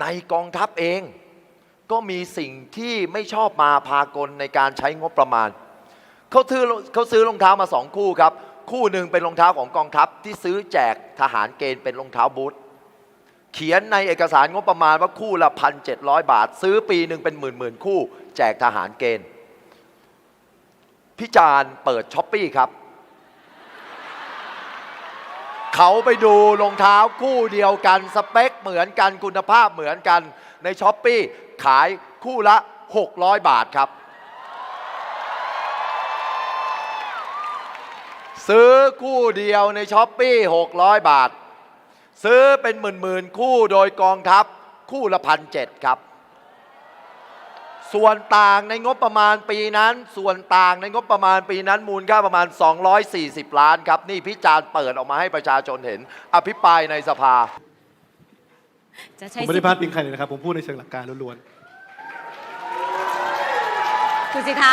ในกองทัพเองก็มีสิ่งที่ไม่ชอบมาพากลในการใช้งบประมาณ เขาซื้อเขาซื้อรองเท้ามาสองคู่ครับ คู่หนึ่งเป็นรองเท้าของกองทัพที่ซื้อแจกทหารเกณฑ์เป็นรองเท้าบูทเขียนในเอกสารงบประมาณว่าคู่ละพันเจ็บาท ซื้อปีหนึ่งเป็นหมื่นหมื่นคู่ แจกทหารเกณฑ์ พิจารณ์เปิดช้อปปี้ครับ เขาไปดูรองเท้าคู่เดียวกัน สเปคเหมือนกันคุณภาพเหมือนกันในช้อปปี้ขายคู่ละ 600 บาทครับ ซื้อคู่เดียวในช้อปปี้600 บาท ซื้อเป็นหมื่นหมื่นๆคู่โดยกองทัพคู่ละพันเจ็ดครับ ส่วนต่างในงบประมาณปีนั้น ส่วนต่างในงบประมาณปีนั้น มูลค่าประมาณ 240 ล้านครับ นี่พิจารณ์เปิดออกมาให้ประชาชนเห็น อภิปรายในสภา จะผใช้มไม่ได้พาดพิงใครเลยนะครับ ผมพูดในเชิงหลักการล้วนๆ คุณสิทธา